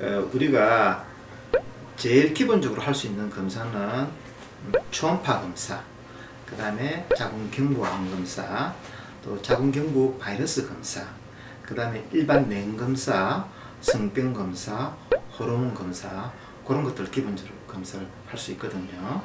어, 우리가 제일 기본적으로 할 수 있는 검사는 초음파 검사, 그 다음에 자궁경부암 검사, 또 자궁경부 바이러스 검사, 그 다음에 일반 뇌 검사, 성병 검사, 호르몬 검사 그런 것들 기본적으로 검사를 할 수 있거든요.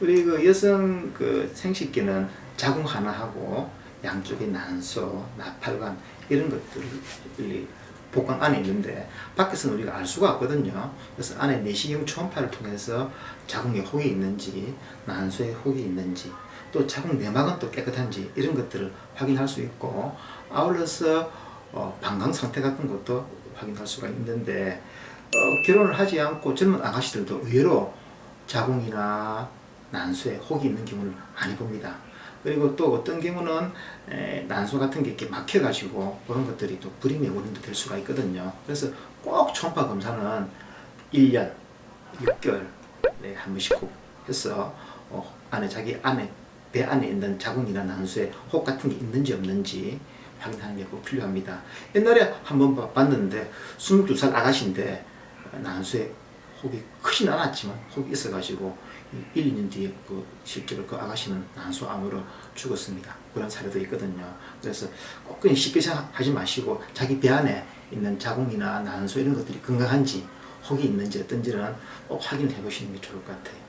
우리 그 여성 그 생식기는 자궁 하나 하고 양쪽에 난소, 나팔관 이런 것들이 복강 안에 있는데 밖에서는 우리가 알 수가 없거든요. 그래서 안에 내시경 초음파를 통해서 자궁에 혹이 있는지 난소에 혹이 있는지 또 자궁 내막은 또 깨끗한지 이런 것들을 확인할 수 있고 아울러서 어, 방광 상태 같은 것도 확인할 수가 있는데 어, 결혼을 하지 않고 젊은 아가씨들도 의외로 자궁이나 난소에 혹이 있는 경우를 많이 봅니다. 그리고 또 어떤 경우는 에, 난소 같은 게 이렇게 막혀가지고 그런 것들이 또 불임의 원인도 될 수가 있거든요. 그래서 꼭 초음파 검사는 1년, 6개월 네, 한 번씩 꼭 해서 어, 안에 자기 안에 배 안에 있는 자궁이나 난소에 혹 같은 게 있는지 없는지 확인하는 게 꼭 필요합니다. 옛날에 한번 봐- 봤는데 22살 아가씨인데 난소에 혹이 크진 않았지만 혹이 있어가지고 1, 2년 뒤에 그 실제로 그 아가씨는 난소암으로 죽었습니다. 그런 사례도 있거든요. 그래서 꼭 그냥 쉽게 생각하지 마시고 자기 배 안에 있는 자궁이나 난소 이런 것들이 건강한지 혹이 있는지 어떤지는 꼭 확인해 보시는 게 좋을 것 같아요.